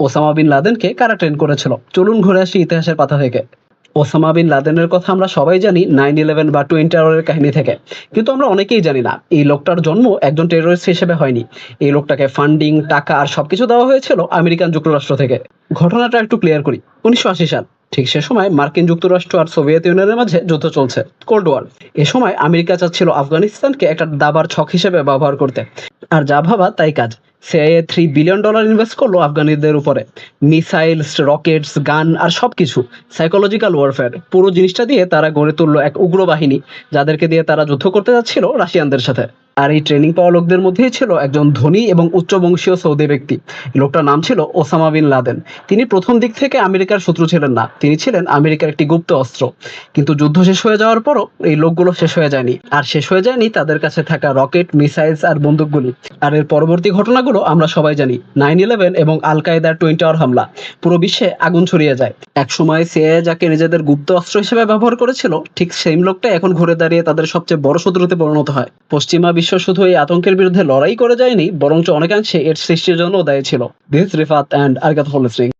Osama bin লাদেনকে কারা train করেছিল? চলুন ঘুরে আসি ইতিহাসের পাতা থেকে ওসামা বিন লাদেনের কথা আমরা সবাই জানি নাইন ইলেভেন বা টুইন টাওয়ারের কাহিনী থেকে। কিন্তু আমরা অনেকেই জানি না, এই লোকটার জন্ম একজন টেরোরিস্ট হিসেবে হয়নি। এই লোকটাকে ফান্ডিং টাকা আর সবকিছু দেওয়া হয়েছিল আমেরিকান যুক্তরাষ্ট্র থেকে। ঘটনাটা একটু ক্লিয়ার করি, উনিশশো আশি সাল, ঠিক সে সময় মার্কিন যুক্তরাষ্ট্র আর সোভিয়েত ইউনিয়নের মাঝে যুদ্ধ চলছে কোল্ড ওয়ার এ সময় আমেরিকা চাচ্ছিল আফগানিস্তানকে একটা দাবার ছক হিসেবে ব্যবহার করতে। আর যা ভাবা তাই কাজ। CIA three billion dollar invest করল আফগানিদের উপরে। মিসাইলস রকেটস গান আর সব কিছু সাইকোলজিক্যাল ওয়ারফেয়ার পুরো জিনিসটা দিয়ে তারা গড়ে তুললো এক উগ্র বাহিনী যাদেরকে দিয়ে তারা যুদ্ধ করতে যাচ্ছিল রাশিয়ানদের সাথে। আর এই ট্রেনিং পাওয়া লোকদের মধ্যেই ছিল একজন ধনী এবং উচ্চবংশীয় সৌদি ব্যক্তি। লোকটার নাম ছিল ওসামা বিন লাদেন। তিনি প্রথম দিক থেকে আমেরিকার শত্রু ছিলেন না। তিনি ছিলেন আমেরিকার একটি গুপ্ত অস্ত্র। কিন্তু যুদ্ধ শেষ হয়ে যাওয়ার পরও এই লোকগুলো শেষ হয়ে যায়নি। আর শেষ হয়ে যায়নি তাদের কাছে থাকা রকেট, মিসাইলস আর বন্দুকগুলি। আর এর পরবর্তী ঘটনাগুলো আমরা সবাই জানি। নাইন ইলেভেন এবং আল কায়দার টুইন টাওয়ার হামলা। পুরো বিশ্বে আগুন ছড়িয়ে যায়। একসময় সিআইএ যাকে নিজেদের গুপ্ত অস্ত্র হিসেবে ব্যবহার করেছিল, ঠিক সেই লোকটা এখন ঘুরে দাঁড়িয়ে তাদের সবচেয়ে বড় শত্রুতে পরিণত হয়। পশ্চিমা বিশ্ব শুধু এই আতঙ্কের বিরুদ্ধে লড়াই করে যায়নি, বরঞ্চ অনেকাংশে এর সৃষ্টির জন্য দায়ী ছিল। দিস রিফাত অ্যান্ড আরগাত হলস্রিং